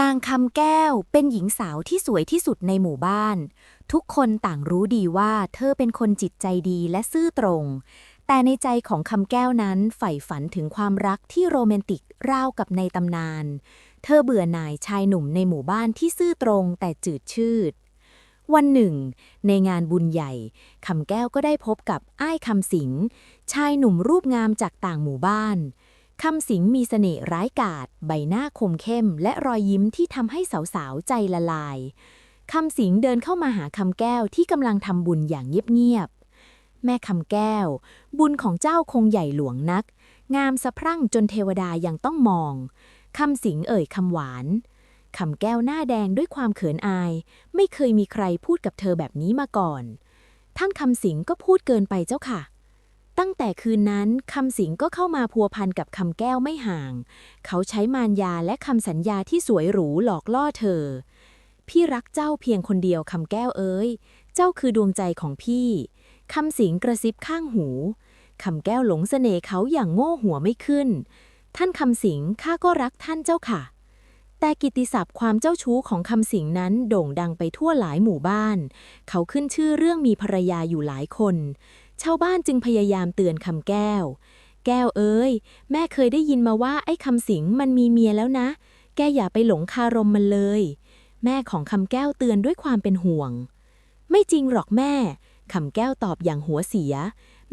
นางคำแก้วเป็นหญิงสาวที่สวยที่สุดในหมู่บ้าน ทุกคนต่างรู้ดีว่าเธอเป็นคนจิตใจดีและซื่อตรง แต่ในใจของคำแก้วนั้นใฝ่ฝันถึงความรักที่โรแมนติกราวกับในตำนาน เธอเบื่อหน่ายชายหนุ่มในหมู่บ้านที่ซื่อตรงแต่จืดชืด วันหนึ่ง ในงานบุญใหญ่คำแก้วก็ได้พบกับอ้ายคำสิงชายหนุ่มรูปงามจากต่างหมู่บ้าน คำสิงมีเสน่ห์ร้ายกาจใบหน้าคมเข้ม และรอยยิ้มที่ทำให้สาวๆ ใจละลาย คำสิงเดินเข้ามาหาคำแก้วที่กำลังทำบุญอย่างเงียบๆ แม่คำแก้ว บุญของเจ้าคงใหญ่หลวงนัก งามสะพรั่งจนเทวดายังต้องมอง คำสิงเอ่ยคำหวาน คำแก้วหน้าแดงด้วยความเขินอาย ไม่เคยมีใครพูดกับเธอแบบนี้มาก่อน ท่านคำสิงก็พูดเกินไปเจ้าค่ะ ตั้งแต่คืนนั้นคำสิงก็เข้ามาพัวพันกับคำแก้วไม่ห่าง เขาใช้มารยาและคำสัญญาที่สวยหรูหลอกล่อเธอ พี่รักเจ้าเพียงคนเดียวคำแก้วเอ้ย เจ้าคือดวงใจของพี่คำสิงกระซิบข้างหูคำแก้วหลงเสน่ห์เขาอย่างโง่หัวไม่ขึ้น ท่านคำสิงข้าก็รักท่านเจ้าค่ะ แต่กิตติศัพท์ความเจ้าชู้ของคำสิงนั้นโด่งดังไปทั่วหลายหมู่บ้าน เขาขึ้นชื่อเรื่องมีภรรยาอยู่หลายคน ชาวบ้านจึงพยายามเตือนคำแก้ว แก้วเอ้ย แม่เคยได้ยินมาว่าไอ้คำสิงมันมีเมียแล้วนะ แกอย่าไปหลงคารมมันเลย แม่ของคำแก้วเตือนด้วยความเป็นห่วง ไม่จริงหรอกแม่คำแก้วตอบอย่างหัวเสีย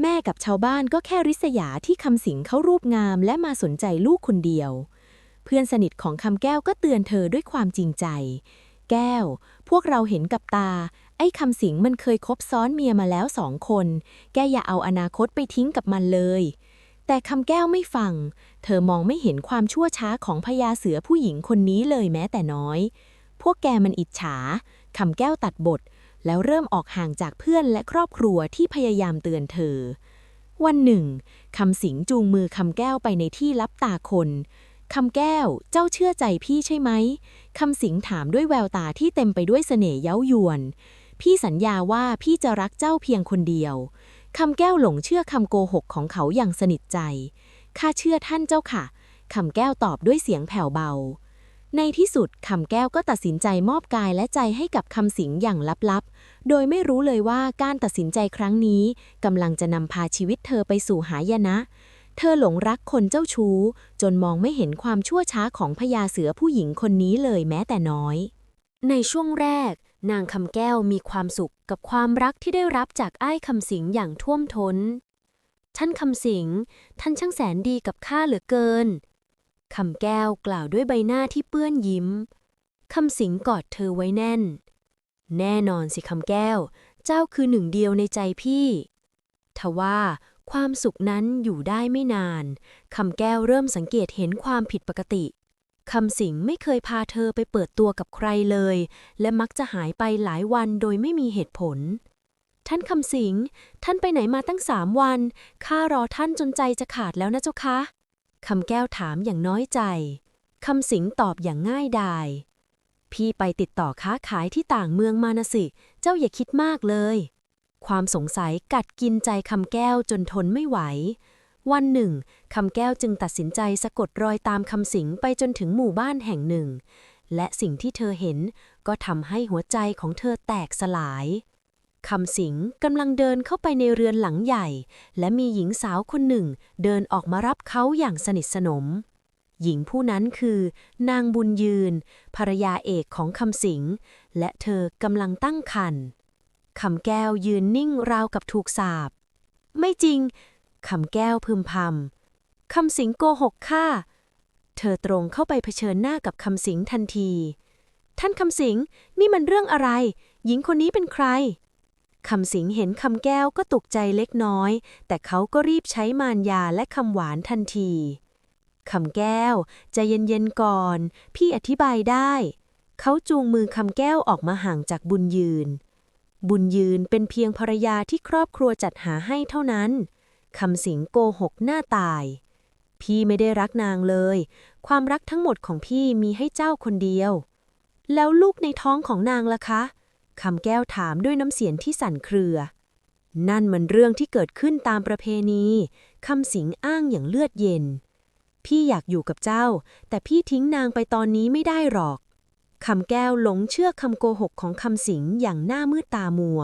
แม่กับชาวบ้านก็แค่ริษยาที่คำสิงเขารูปงามและมาสนใจลูกคนเดียว เพื่อนสนิทของคำแก้วก็เตือนเธอด้วยความจริงใจ แก้ว พวกเราเห็นกับตา ไอ้คำสิงมันเคยคบซ้อนเมียมาแล้วสองคน แกอย่าเอาอนาคตไปทิ้งกับมันเลย แต่คำแก้วไม่ฟัง เธอมองไม่เห็นความชั่วช้าของพญาเสือผู้หญิงคนนี้เลยแม้แต่น้อย พวกแกมันอิจฉาคำแก้วตัดบท แล้วเริ่มออกห่างจากเพื่อนและครอบครัวที่พยายามเตือนเธอ วันหนึ่งคำสิงจูงมือคำแก้วไปในที่ลับตาคน คำแก้ว เจ้าเชื่อใจพี่ใช่ไหม คำสิงถามด้วยแววตาที่เต็มไปด้วยเสน่ห์เย้ายวน พี่สัญญาว่าพี่จะรักเจ้าเพียงคนเดียว คำแก้วหลงเชื่อคำโกหกของเขาอย่างสนิทใจ ข้าเชื่อท่านเจ้าค่ะ คำแก้วตอบด้วยเสียงแผ่วเบา ในที่สุดคำแก้วก็ตัดสินใจมอบกายและใจให้กับคำสิงอย่างลับๆ โดยไม่รู้เลยว่าการตัดสินใจครั้งนี้กำลังจะนำพาชีวิตเธอไปสู่หายนะ เธอหลงรักคนเจ้าชู้ จนมองไม่เห็นความชั่วช้าของพญาเสือผู้หญิงคนนี้เลยแม้แต่น้อย ในช่วงแรก นางคำแก้วมีความสุขกับความรักที่ได้รับจากอ้ายคำสิงอย่างท่วมท้น ท่านคำสิง ท่านช่างแสนดีกับข้าเหลือเกินคำแก้วกล่าวด้วยใบหน้าที่เปื้อนยิ้มคำสิงกอดเธอไว้แน่น แน่นอนสิคำแก้ว เจ้าคือหนึ่งเดียวในใจพี่ ทว่า ความสุขนั้นอยู่ได้ไม่นาน คำแก้วเริ่มสังเกตเห็นความผิดปกติ คำสิงไม่เคยพาเธอไปเปิดตัวกับใครเลย และมักจะหายไปหลายวันโดยไม่มีเหตุผล ท่านคำสิง ท่านไปไหนมาตั้งสามวัน ข้ารอท่านจนใจจะขาดแล้วนะเจ้าคะ คำแก้วถามอย่างน้อยใจ คำสิงตอบอย่างง่ายดาย พี่ไปติดต่อค้าขายที่ต่างเมืองมานะสิ เจ้าอย่าคิดมากเลย ความสงสัยกัดกินใจคำแก้วจนทนไม่ไหว วันหนึ่งคำแก้วจึงตัดสินใจสะกดรอยตามคำสิงไปจนถึงหมู่บ้านแห่งหนึ่ง และสิ่งที่เธอเห็นก็ทำให้หัวใจของเธอแตกสลายคำสิงกำลังเดินเข้าไปในเรือนหลังใหญ่ และมีหญิงสาวคนหนึ่งเดินออกมารับเขาอย่างสนิทสนม หญิงผู้นั้นคือ นางบุญยืน ภรรยาเอกของคำสิง และเธอกำลังตั้งครรภ์ คำแก้วยืนนิ่งราวกับถูกสาปไม่จริง คำแก้วพึมพำคำสิงโกหกข้าเธอตรงเข้าไปเผชิญหน้ากับคำสิงทันที ท่านคำสิงนี่มันเรื่องอะไร หญิงคนนี้เป็นใครคำสิงเห็นคำแก้วก็ตกใจเล็กน้อย แต่เขาก็รีบใช้มารยาและคำหวานทันทีคำแก้วใจเย็นๆก่อน พี่อธิบายได้ เขาจูงมือคำแก้วออกมาห่างจากบุญยืน บุญยืนเป็นเพียงภรรยาที่ครอบครัวจัดหาให้เท่านั้น คำสิงโกหกหน้าตาย พี่ไม่ได้รักนางเลย ความรักทั้งหมดของพี่มีให้เจ้าคนเดียว แล้วลูกในท้องของนางล่ะคะ คำแก้วถามด้วยน้ำเสียงที่สั่นเครือ นั่นมันเรื่องที่เกิดขึ้นตามประเพณี คำสิงอ้างอย่างเลือดเย็น พี่อยากอยู่กับเจ้า แต่พี่ทิ้งนางไปตอนนี้ไม่ได้หรอก คำแก้วหลงเชื่อคำโกหกของคำสิงอย่างหน้ามืดตามัว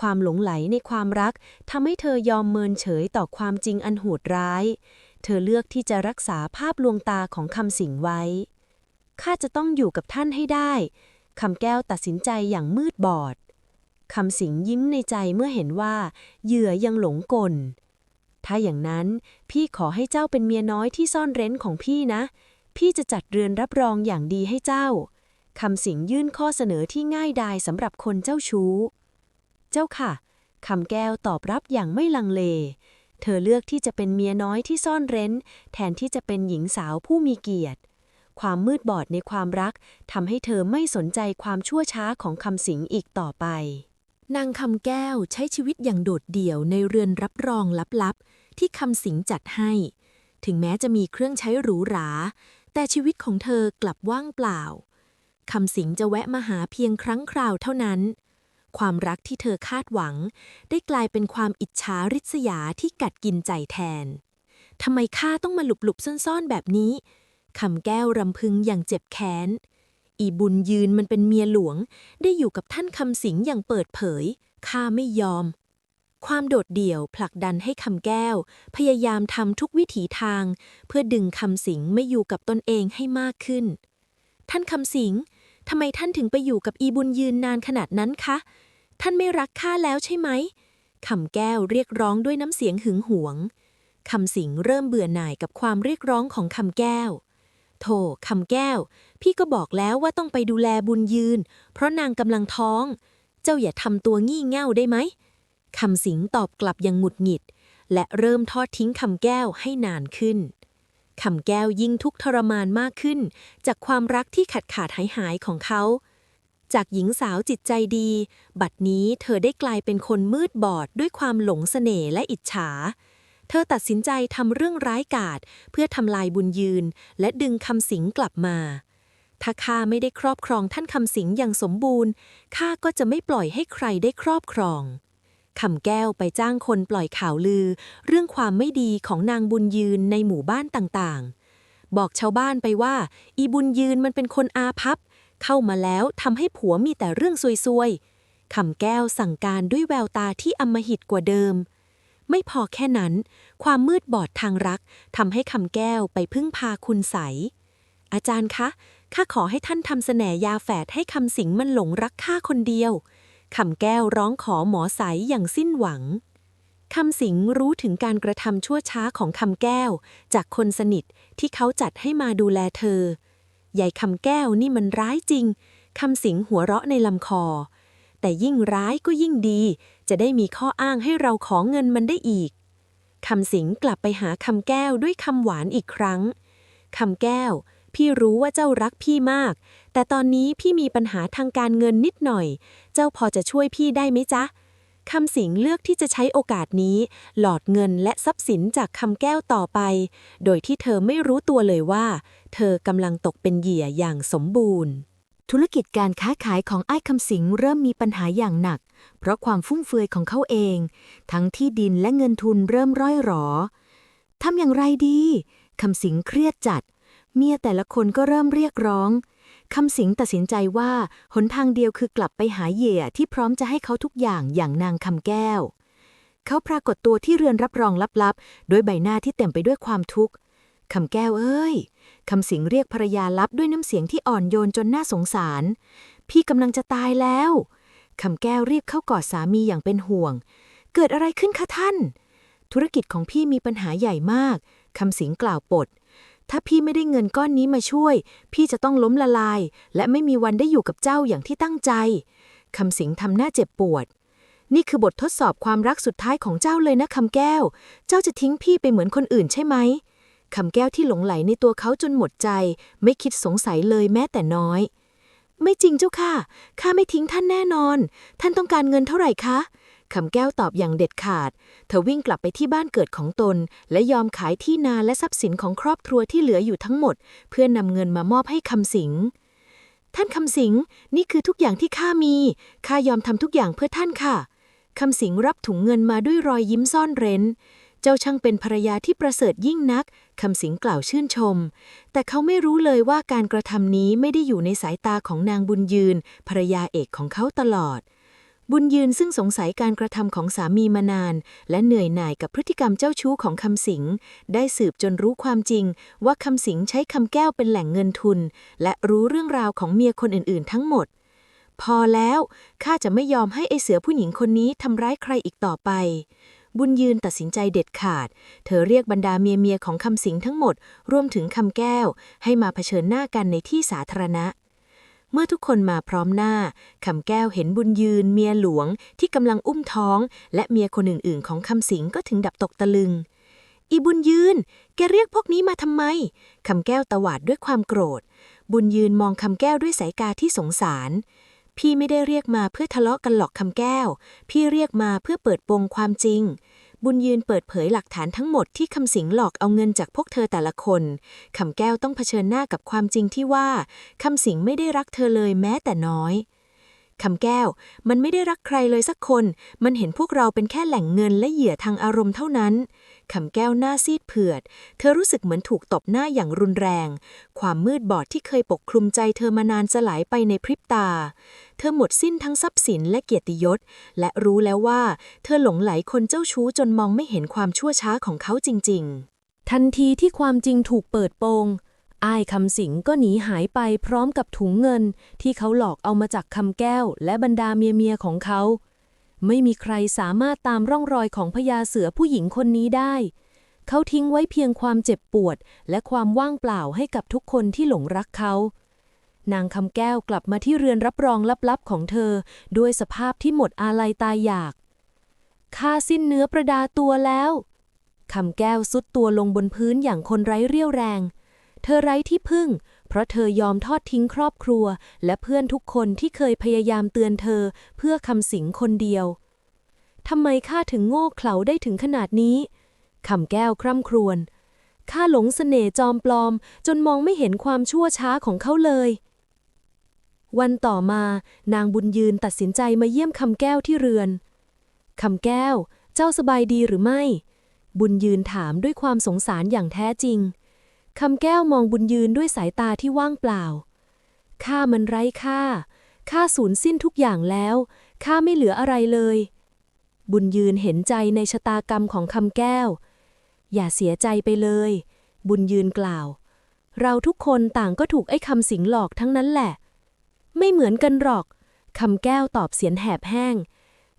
ความหลงไหลในความรักทำให้เธอยอมเมินเฉยต่อความจริงอันโหดร้าย เธอเลือกที่จะรักษาภาพลวงตาของคำสิงไว้ ข้าจะต้องอยู่กับท่านให้ได้ คำแก้วตัดสินใจอย่างมืดบอด คำสิงยิ้มในใจเมื่อเห็นว่า เหยื่อยังหลงกล ถ้าอย่างนั้นพี่ขอให้เจ้าเป็นเมียน้อยที่ซ่อนเร้นของพี่นะ พี่จะจัดเรือนรับรองอย่างดีให้เจ้า คำสิงยื่นข้อเสนอที่ง่ายดายสำหรับคนเจ้าชู้ เจ้าค่ะ คำแก้วตอบรับอย่างไม่ลังเล เธอเลือกที่จะเป็นเมียน้อยที่ซ่อนเร้น แทนที่จะเป็นหญิงสาวผู้มีเกียรติ ความมืดบอดในความรักทำให้เธอไม่สนใจความชั่วช้าของคำสิงอีกต่อไป นางคำแก้วใช้ชีวิตอย่างโดดเดี่ยวในเรือนรับรองลับๆ ที่คำสิงจัดให้ ถึงแม้จะมีเครื่องใช้หรูหรา แต่ชีวิตของเธอกลับว่างเปล่า คำสิงจะแวะมาหาเพียงครั้งคราวเท่านั้น ความรักที่เธอคาดหวัง ได้กลายเป็นความอิจฉาริษยาที่กัดกินใจแทนทำไมข้าต้องมาหลุบซ่อนๆแบบนี้คำแก้วรำพึงอย่างเจ็บแค้น อีบุญยืนมันเป็นเมียหลวง ได้อยู่กับท่านคำสิงอย่างเปิดเผย ข้าไม่ยอม ความโดดเดี่ยวผลักดันให้คำแก้ว พยายามทำทุกวิถีทาง เพื่อดึงคำสิงไม่อยู่กับตนเองให้มากขึ้น ท่านคำสิง ทำไมท่านถึงไปอยู่กับอีบุญยืนนานขนาดนั้นคะ ท่านไม่รักข้าแล้วใช่ไหมคำแก้วเรียกร้องด้วยน้ำเสียงหึงหวงคำสิงเริ่มเบื่อหน่ายกับความเรียกร้องของคำแก้ว โธ่คำแก้ว พี่ก็บอกแล้วว่าต้องไปดูแลบุญยืน เพราะนางกำลังท้อง เจ้าอย่าทำตัวงี่เง่าได้ไหมคำสิงตอบกลับอย่างหงุดหงิด และเริ่มทอดทิ้งคำแก้วให้นานขึ้น คำแก้วยิ่งทุกทรมานมากขึ้น จากความรักที่ขาดขาดหายหายของเขา จากหญิงสาวจิตใจดี บัดนี้เธอได้กลายเป็นคนมืดบอดด้วยความหลงเสน่ห์และอิจฉา เธอตัดสินใจทำเรื่องร้ายกาจเพื่อทำลายบุญยืน และดึงคำสิงกลับมาถ้าข้าไม่ได้ครอบครองท่านคำสิงอย่างสมบูรณ์ข้าก็จะไม่ปล่อยให้ใครได้ครอบครอง คำแก้วไปจ้างคนปล่อยข่าวลือ เรื่องความไม่ดีของนางบุญยืนในหมู่บ้านต่างๆ บอกชาวบ้านไปว่า อีบุญยืนมันเป็นคนอาภัพเข้ามาแล้วทำให้ผัวมีแต่เรื่องซวยๆคำแก้วสั่งการด้วยแววตาที่อำมหิตกว่าเดิม ไม่พอแค่นั้น ความมืดบอดทางรักทำให้คำแก้วไปพึ่งพาคุณใส อาจารย์คะข้าขอให้ท่านทำเสน่ยาแฝดให้คำสิงมันหลงรักข้าคนเดียว คำแก้วร้องขอหมอใสอย่างสิ้นหวัง คำสิงรู้ถึงการกระทำชั่วช้าของคำแก้ว จากคนสนิทที่เขาจัดให้มาดูแลเธอ ใหญ่คำแก้วนี่มันร้ายจริง คำสิงหัวเราะในลำคอ แต่ยิ่งร้ายก็ยิ่งดี จะได้มีข้ออ้างให้เราขอเงินมันได้อีก คำสิงกลับไปหาคำแก้วด้วยคำหวานอีกครั้ง คำแก้ว พี่รู้ว่าเจ้ารักพี่มาก แต่ตอนนี้พี่มีปัญหาทางการเงินนิดหน่อย เจ้าพอจะช่วยพี่ได้ไหมจ๊ะคำสิงเลือกที่จะใช้โอกาสนี้ หลอดเงินและทรัพย์สินจากคำแก้วต่อไป โดยที่เธอไม่รู้ตัวเลยว่า เธอกำลังตกเป็นเหยื่ออย่างสมบูรณ์ ธุรกิจการค้าขายของไอ้คำสิงเริ่มมีปัญหาอย่างหนัก เพราะความฟุ่มเฟือยของเขาเอง ทั้งที่ดินและเงินทุนเริ่มร่อยหรอทำอย่างไรดีคำสิงเครียดจัด เมียแต่ละคนก็เริ่มเรียกร้องคำสิงตัดสินใจว่าหนทางเดียวคือกลับไปหาเหยื่อที่พร้อมจะให้เขาทุกอย่างอย่างนางคำแก้ว เขาปรากฏตัวที่เรือนรับรองลับๆด้วยใบหน้าที่เต็มไปด้วยความทุกข์คำแก้วเอ้ยคำสิงเรียกภรรยาลับด้วยน้ำเสียงที่อ่อนโยนจนน่าสงสาร พี่กำลังจะตายแล้วคำแก้วรีบเข้ากอดสามีอย่างเป็นห่วง เกิดอะไรขึ้นคะท่าน ธุรกิจของพี่มีปัญหาใหญ่มากคำสิงกล่าวปด ถ้าพี่ไม่ได้เงินก้อนนี้มาช่วย พี่จะต้องล้มละลาย และไม่มีวันได้อยู่กับเจ้าอย่างที่ตั้งใจคำสิงทำหน้าเจ็บปวด นี่คือบททดสอบความรักสุดท้ายของเจ้าเลยนะคำแก้ว เจ้าจะทิ้งพี่ไปเหมือนคนอื่นใช่ไหมคำแก้วที่หลงไหลในตัวเขาจนหมดใจ ไม่คิดสงสัยเลยแม้แต่น้อย ไม่จริงเจ้าค่ะ ข้าไม่ทิ้งท่านแน่นอน ท่านต้องการเงินเท่าไหร่คะ คำแก้วตอบอย่างเด็ดขาด เธอวิ่งกลับไปที่บ้านเกิดของตน และยอมขายที่นาและทรัพย์สินของครอบครัวที่เหลืออยู่ทั้งหมด เพื่อนำเงินมามอบให้คำสิง ท่านคำสิง นี่คือทุกอย่างที่ข้ามี ข้ายอมทำทุกอย่างเพื่อท่านค่ะ คำสิงรับถุงเงินมาด้วยรอยยิ้มซ่อนเร้น เจ้าช่างเป็นภรรยาที่ประเสริฐยิ่งนัก คำสิงกล่าวชื่นชม แต่เขาไม่รู้เลยว่าการกระทำนี้ไม่ได้อยู่ในสายตาของนางบุญยืน ภรรยาเอกของเขาตลอด บุญยืนซึ่งสงสัยการกระทำของสามีมานาน และเหนื่อยหน่ายกับพฤติกรรมเจ้าชู้ของคำสิง ได้สืบจนรู้ความจริง ว่าคำสิงใช้คำแก้วเป็นแหล่งเงินทุน และรู้เรื่องราวของเมียคนอื่นๆ ทั้งหมด พอแล้วข้าจะไม่ยอมให้ไอเสือผู้หญิงคนนี้ทำร้ายใครอีกต่อไป บุญยืนตัดสินใจเด็ดขาด เธอเรียกบรรดาเมียเมียของคำสิงทั้งหมด รวมถึงคำแก้ว ให้มาเผชิญหน้ากันในที่สาธารณะ มื่อทุกคนมาพร้อมหน้าคำแก้วเห็นบุญยืนเมียหลวงที่กำลังอุ้มท้อง และเมียคนอื่นๆ ของคำสิงก็ถึงดับตกตะลึง อีบุญยืน แกเรียกพวกนี้มาทำไมคำแก้วตวาดด้วยความโกรธ บุญยืนมองคำแก้วด้วยสายตาที่สงสาร พี่ไม่ได้เรียกมาเพื่อทะเลาะกันหรอกคำแก้ว พี่เรียกมาเพื่อเปิดโปงความจริง บุญยืนเปิดเผยหลักฐานทั้งหมดที่คำสิงหลอกเอาเงินจากพวกเธอแต่ละคนคำแก้วต้องเผชิญหน้ากับความจริงที่ว่าคำสิงไม่ได้รักเธอเลยแม้แต่น้อย คำแก้ว มันไม่ได้รักใครเลยสักคน มันเห็นพวกเราเป็นแค่แหล่งเงินและเหยื่อทางอารมณ์เท่านั้น คำแก้วหน้าซีดเผือด เธอรู้สึกเหมือนถูกตบหน้าอย่างรุนแรง ความมืดบอดที่เคยปกคลุมใจเธอมานานสลายไปในพริบตา เธอหมดสิ้นทั้งทรัพย์สินและเกียรติยศ และรู้แล้วว่า เธอหลงไหลคนเจ้าชู้จนมองไม่เห็นความชั่วช้าของเขาจริง ๆ ทันทีที่ความจริงถูกเปิดโปง อ้ายคำสิงก็หนีหายไปพร้อมกับถุงเงิน ที่เขาหลอกเอามาจากคำแก้ว และบรรดาเมียเมียของเขา ไม่มีใครสามารถตามร่องรอยของพญาเสือผู้หญิงคนนี้ได้ เขาทิ้งไว้เพียงความเจ็บปวด และความว่างเปล่าให้กับทุกคนที่หลงรักเขา นางคำแก้วกลับมาที่เรือนรับรองลับๆของเธอ ด้วยสภาพที่หมดอาลัยตายอยากข้าสิ้นเนื้อประดาตัวแล้วคำแก้วสุดตัวลงบนพื้นอย่างคนไร้เรี่ยวแรง เธอไร้ที่พึ่ง เพราะเธอยอมทอดทิ้งครอบครัว และเพื่อนทุกคนที่เคยพยายามเตือนเธอเพื่อคำสิงคนเดียวทำไมข้าถึงโง่เขลาได้ถึงขนาดนี้คำแก้วคร่ำครวญข้าหลงเสน่ห์จอมปลอม จนมองไม่เห็นความชั่วช้าของเขาเลย วันต่อมา นางบุญยืนตัดสินใจมาเยี่ยมคำแก้วที่เรือนคำแก้ว เจ้าสบายดีหรือไม่ บุญยืนถามด้วยความสงสารอย่างแท้จริง คำแก้วมองบุญยืนด้วยสายตาที่ว่างเปล่า ข้ามันไร้ค่า ข้าสูญสิ้นทุกอย่างแล้ว ข้าไม่เหลืออะไรเลย บุญยืนเห็นใจในชะตากรรมของคำแก้ว อย่าเสียใจไปเลย บุญยืนกล่าว เราทุกคนต่างก็ถูกไอ้คำสิงหลอกทั้งนั้นแหละ ไม่เหมือนกันหรอก คำแก้วตอบเสียงแหบแห้ง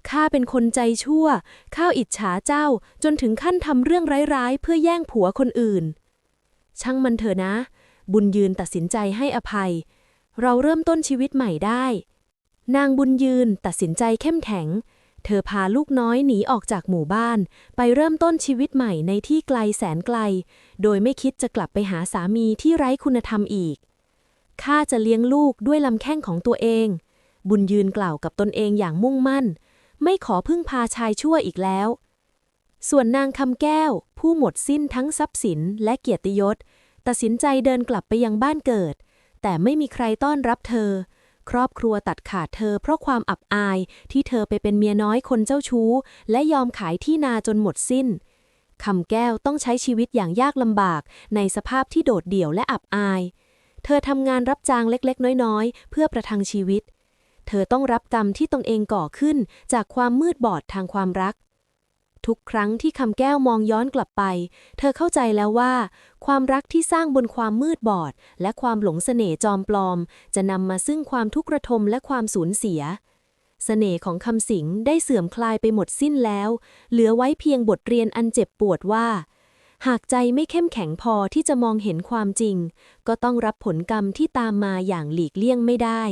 ข้าเป็นคนใจชั่ว ข้าอิจฉาเจ้าจนถึงขั้นทำเรื่องร้ายๆ เพื่อแย่งผัวคนอื่น ช่างมันเถอะนะ บุญยืนตัดสินใจให้อภัย เราเริ่มต้นชีวิตใหม่ได้ นางบุญยืนตัดสินใจเข้มแข็ง เธอพาลูกน้อยหนีออกจากหมู่บ้าน ไปเริ่มต้นชีวิตใหม่ในที่ไกลแสนไกล โดยไม่คิดจะกลับไปหาสามีที่ไร้คุณธรรมอีก ข้าจะเลี้ยงลูกด้วยลำแข้งของตัวเอง บุญยืนกล่าวกับตนเองอย่างมุ่งมั่น ไม่ขอพึ่งพาชายชั่วอีกแล้ว ส่วนนางคำแก้ว ผู้หมดสิ้นทั้งทรัพย์สินและเกียรติยศ ตัดสินใจเดินกลับไปยังบ้านเกิด แต่ไม่มีใครต้อนรับเธอ ครอบครัวตัดขาดเธอเพราะความอับอายที่เธอไปเป็นเมียน้อยคนเจ้าชู้ และยอมขายที่นาจนหมดสิ้นคำแก้วต้องใช้ชีวิตอย่างยากลำบาก ในสภาพที่โดดเดี่ยวและอับอาย เธอทำงานรับจ้างเล็กๆ น้อยๆ เพื่อประทังชีวิต เธอต้องรับกรรมที่ตนเองก่อขึ้นจากความมืดบอดทางความรัก ทุกครั้งที่คำแก้วมองย้อนกลับไป เธอเข้าใจแล้วว่า ความรักที่สร้างบนความมืดบอด และความหลงเสน่ห์จอมปลอม จะนำมาซึ่งความทุกข์ระทมและความสูญเสียเสน่ห์ของคำสิงได้เสื่อมคลายไปหมดสิ้นแล้ว เหลือไว้เพียงบทเรียนอันเจ็บปวดว่า หากใจไม่เข้มแข็งพอที่จะมองเห็นความจริง ก็ต้องรับผลกรรมที่ตามมาอย่างหลีกเลี่ยงไม่ได้